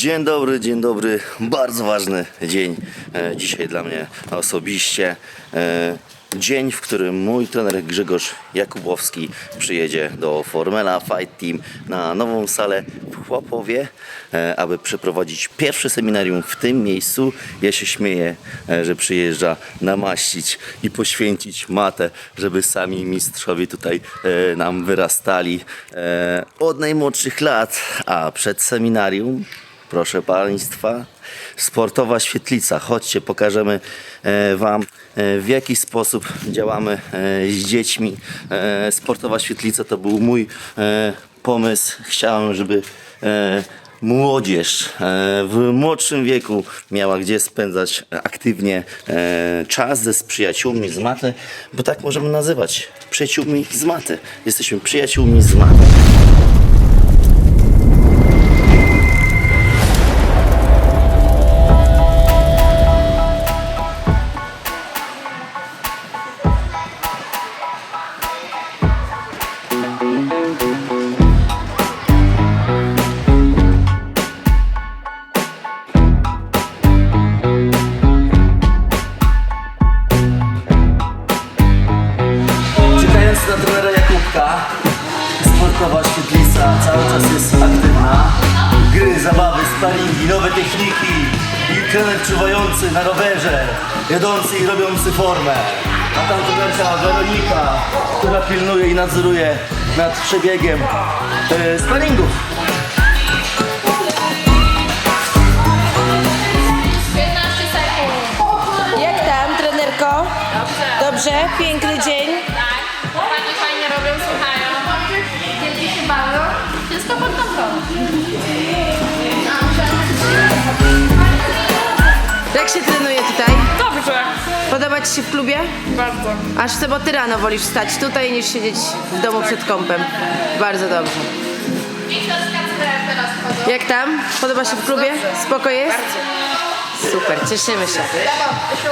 Dzień dobry, dzień dobry. Bardzo ważny dzień e, dzisiaj dla mnie osobiście. E, dzień, w którym mój trener Grzegorz Jakubowski przyjedzie do Formela Fight Team na nową salę w Chłopowie, e, aby przeprowadzić pierwsze seminarium w tym miejscu. Ja się śmieję, że przyjeżdża namaścić i poświęcić matę, żeby sami mistrzowie tutaj nam wyrastali od najmłodszych lat, a przed seminarium Proszę Państwa, sportowa świetlica. Chodźcie, pokażemy e, Wam, e, w jaki sposób działamy e, z dziećmi. Sportowa świetlica to był mój pomysł. Chciałem, żeby młodzież w młodszym wieku miała gdzie spędzać aktywnie czas ze przyjaciółmi z maty, bo tak możemy nazywać. Przyjaciółmi z maty. Jesteśmy przyjaciółmi z maty. Sparingi, nowe techniki i trener czuwający na rowerze, jadący i robiący formę. A tam trenerka Weronika, która pilnuje i nadzoruje nad przebiegiem e, sparingów. 15 sekund. Jak tam, trenerko? Dobrze. Dobrze? Piękny dzień. Tak. Chłopaki fajnie robią, słuchają. Dzieci się bawią. Wszystko pod kontrolą. Jak się trenuje tutaj? Dobrze. Podoba Ci się w klubie? Bardzo. Aż w soboty rano wolisz wstać tutaj niż siedzieć w domu przed kąpem. Bardzo dobrze. Jak tam? Podoba się w klubie? Spoko jest? Super, cieszymy się.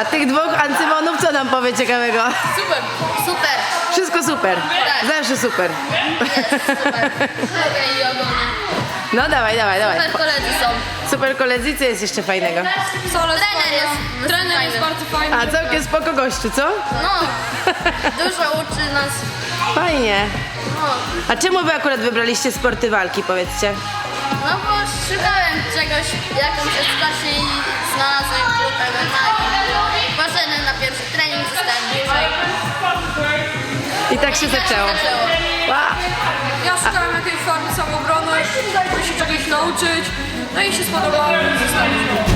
A tych dwóch ancymonów co nam powie ciekawego? Super. Super. Wszystko super. Zawsze super. I ogonie. No dawaj, dawaj, dawaj. Super koledzy są. Super koledzy, co jest jeszcze fajnego? Trener jest. Trener jest bardzo fajny. A całkiem spoko gościu, co? No. Dużo uczy nas. Fajnie. No. A czemu wy akurat wybraliście sporty walki, powiedzcie? No bo szukałem czegoś, jakąś edukację i znalazłem klub MMA poszedłem na pierwszy trening, zostałem dłużej. I tak się zaczęło. Wow. Ja szukałem jakiejś formy samoobrony, żeby się czegoś nauczyć, no i się spodobało.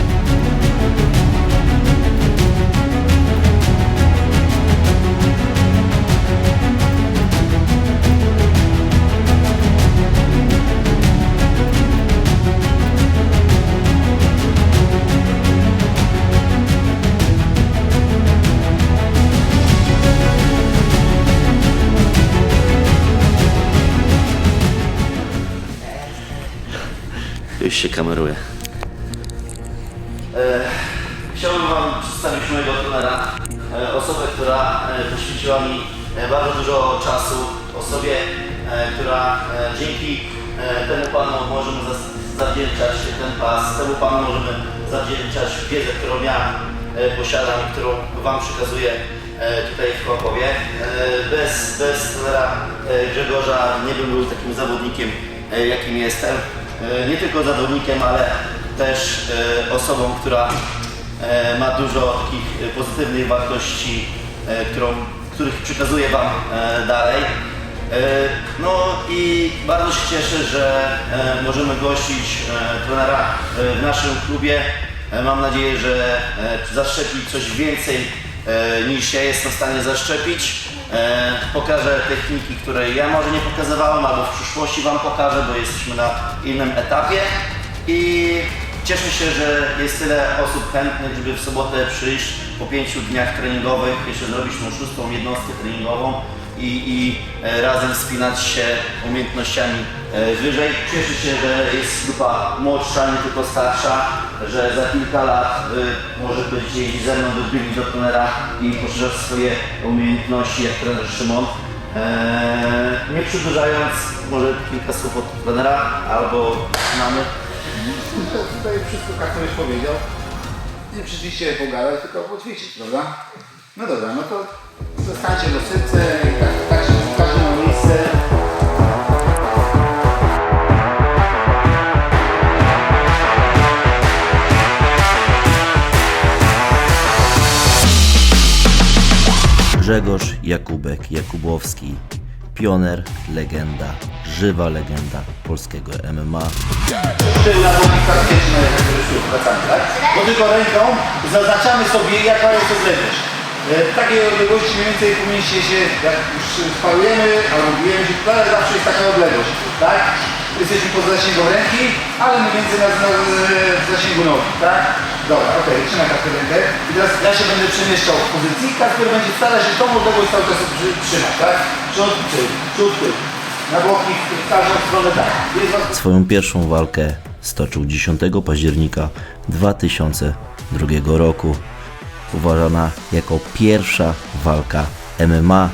Już się kameruje. E, chciałbym Wam przedstawić mojego trenera. E, osobę, która e, poświęciła mi e, bardzo dużo czasu. Osobie, e, która e, dzięki e, temu Panu możemy zawdzięczać ten pas. Temu Panu możemy zawdzięczać wiedzę, którą ja e, posiadam i którą Wam przekazuję e, tutaj w Kłapowie. E, bez, bez trenera e, Grzegorza nie bym był takim zawodnikiem, e, jakim jestem. E, nie tylko zawodnikiem, ale też e, osobą, która e, ma dużo takich pozytywnych wartości, którą, których przekazuję Wam dalej. No i bardzo się cieszę, że możemy gościć trenera w naszym klubie. Mam nadzieję, że zaszczepi coś więcej niż ja jestem w stanie zaszczepić. E, Pokażę techniki, które ja może nie pokazywałem, albo w przyszłości Wam pokażę, bo jesteśmy na innym etapie. I cieszę się, że jest tyle osób chętnych, żeby w sobotę przyjść po pięciu dniach treningowych, jeszcze zrobić tą szóstą jednostkę treningową i, i e, razem wspinać się umiejętnościami e, wyżej. Cieszę się, że jest grupa młodsza, nie tylko starsza, że za kilka lat Wy może będziecie jeździć ze mną do do trenera i poszerzać swoje umiejętności jak trener Szymon. Eee, nie przedłużając, może kilka słów od trenera albo mamy. To Tutaj wszystko Kasper już powiedział. Nie przyszliście pogadać, tylko poćwiczyć, prawda? No dobra, no to zostańcie w osypce i tak, tak się każdy ma miejsce. Grzegorz Jakubek Jakubowski, pioner, legenda, żywa legenda polskiego MMA. Tył na głowie praktyczne, jak już wracamy, tak? Bo tylko ręką zaznaczamy sobie, jaka jest odległość. E, W takiej odległości mniej więcej powinniście się, jak już sparujemy albo bijemy się, to zawsze jest taka odległość, tak? Jesteśmy poza zasięgiem ręki, ale mniej więcej na, na, zasięgu nogi, tak? Dobra, okej, trzymaj Kasper rękę. I teraz ja się będę przemieszczał w pozycji, Kasper będzie starał się tą odległość cały czas trzymać, tak? Przód, tył, przód, tył. Na boki, w każdą stronę tak. Swoją pierwszą walkę stoczył 10 października 2002 roku. Uważana jako pierwsza walka MMA.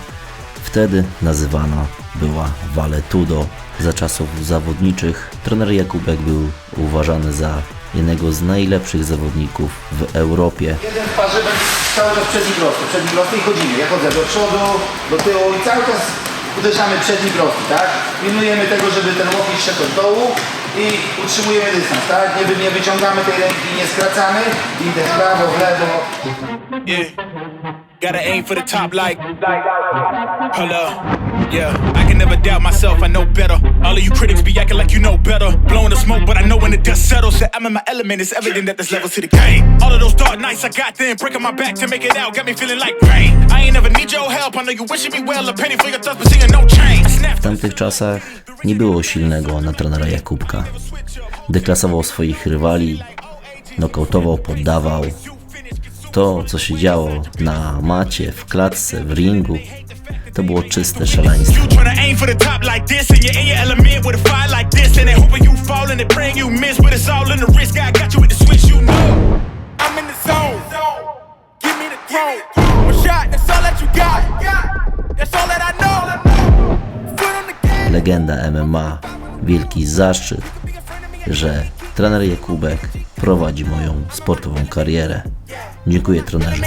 Wtedy nazywana była Valetudo. Za czasów zawodniczych trener Jakubek był uważany za jednego z najlepszych zawodników w Europie. Jeden będzie cały czas przedni prosty, przedni prosty i chodzimy. Ja chodzę do przodu, do tyłu i cały czas uderzamy przedni prosty, tak? Pilnujemy tego, żeby ten łokieć szedł od dołu i utrzymujemy dystans, tak? Nie, nie wyciągamy tej ręki, nie skracamy idę w prawo, w lewo. Yeah. Gotta aim for the top like. Hello. Yeah. I can never doubt myself, I know better. All of you critics be acting like you know better. Blowing the smoke, but I know when the dust settles that I'm in my element. It's evident that there's levels to the game. All of those dark nights I got then, breaking my back to make it out, got me feeling like rain. I ain't never need your help, I know you wishing me well, a penny for your thoughts, but seeing no change. I W tamtych czasach nie było silnego na trenera Jakubka. Deklasował swoich rywali, nokautował, poddawał. To, co się działo na macie, w klatce, w ringu, to było czyste szaleństwo. I. I'm in the zone. Give me the throne. One shot, that's all that Legenda MMA, wielki zaszczyt, że trener Jakubek prowadzi moją sportową karierę. Dziękuję trenerze.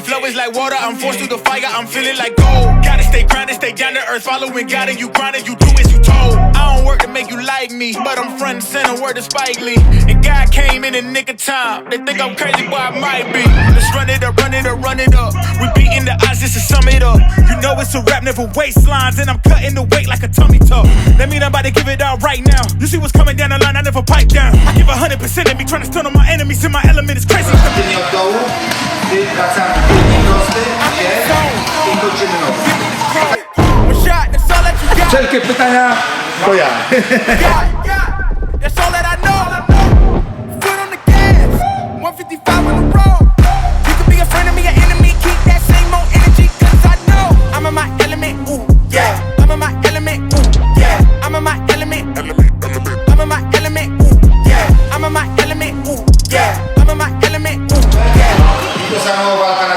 Flow is like water. I'm forced through the fire. I'm feeling like gold. Gotta stay stay down to earth. Following God and you. You do as make you like me, but I'm front and center. Word to Spike Lee. And God came in a nick of time. They think I'm crazy, but I might be. Let's run it up, run it up, run it up. We beating the odds just to sum it up. You know it's a rap, never waste lines. and I'm cutting the weight like a tummy tuck. That mean I'm about to give it all right now. You see what's coming down the line, I never pipe down. I give a hundred percent and be trying to stun on my enemies, and my element is crazy. Tylnie od dołu, ty wracamy, tylnie prosty, się i kończymy nogą. One shot, that's all that you got. Wszelkie pytania, to ja. got, got. That's all that I know. Foot on the gas, 155 on the road. You could be a friend of me, an enemy. Keep that same old energy, cause I know I'm in my element. Ooh, yeah. I'm in my element. Ooh, yeah. I'm in my element. I'm in my element. Ooh, yeah. I'm in my element. Ooh, yeah. I'm in my element. Ooh, yeah. I to samo walka na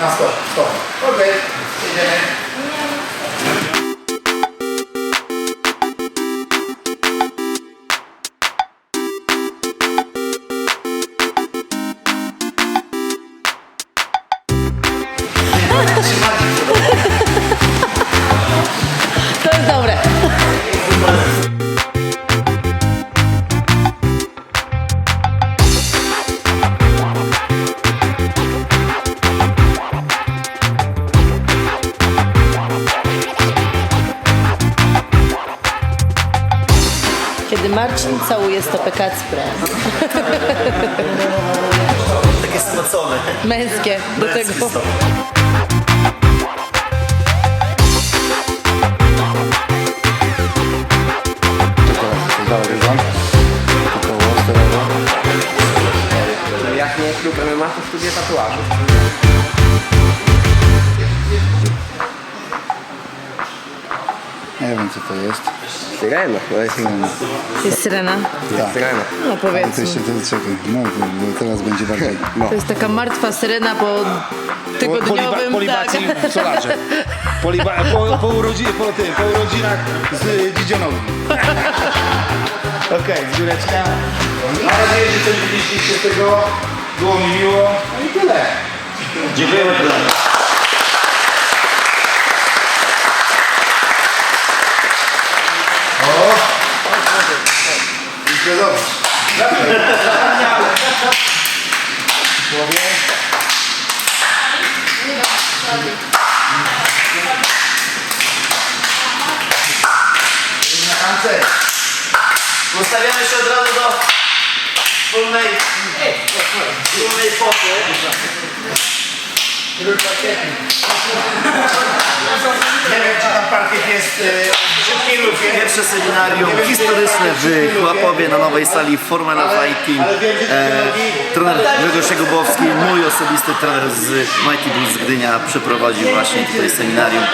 na stop. Stop. Okej, jedziemy. Marcin całuje stopę Kacpra. Takie spocone. Męskie do tego. Jak nie klub MMA, to studia tatuażu. Nie wiem co to jest. Syrena, no jest syrena. Tak. syrena. No To powiedzmy. jeszcze to czekaj, no to teraz będzie bardziej. To jest taka martwa syrena po tygodniowym... polibacji tak. w solarze. Poliba, po, po, urodzinie, po, tym, po urodzinach z y, Dzidzionowi. Okej, okay, zbióreczka. Mam nadzieję, że coś wynieśliście z tego. Było mi miło. No i tyle. Dziękujemy trenerze. O! Idzie dobrze. Na kancel. Ustawiamy się od razu do wspólnej, wspólnej poty. Nie wiem, czy tam parkiet jest szybki lub nie. Pierwsze seminarium historyczne w Chłapowie na nowej sali Formula Fight Team. E, trener Grzegorz Jagubowski, mój osobisty trener z Mighty Bulls z Gdynia przeprowadził właśnie tutaj seminarium.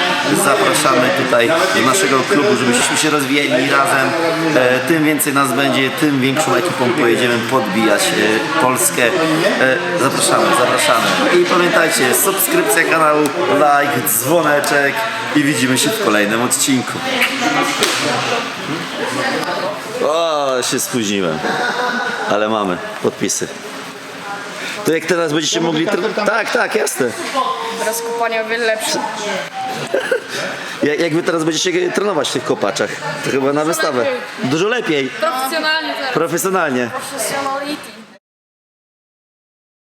Zapraszamy tutaj do naszego klubu, żebyśmy się rozwijali razem. E, tym więcej nas będzie, tym większą ekipą pojedziemy podbijać e, Polskę. E, zapraszamy, zapraszamy. I pamiętajcie, subskrypcja kanału, like, dzwoneczek i widzimy się w kolejnym odcinku. O, się spóźniłem. Ale mamy podpisy. To jak teraz będziecie mogli... Tr- tak, tak, jasne. Teraz kopanie o wiele lepsze. Jak, jak wy teraz będziecie trenować w tych kopaczach? To chyba na wystawę. Dużo lepiej. Profesjonalnie teraz. Profesjonalnie. Professionality.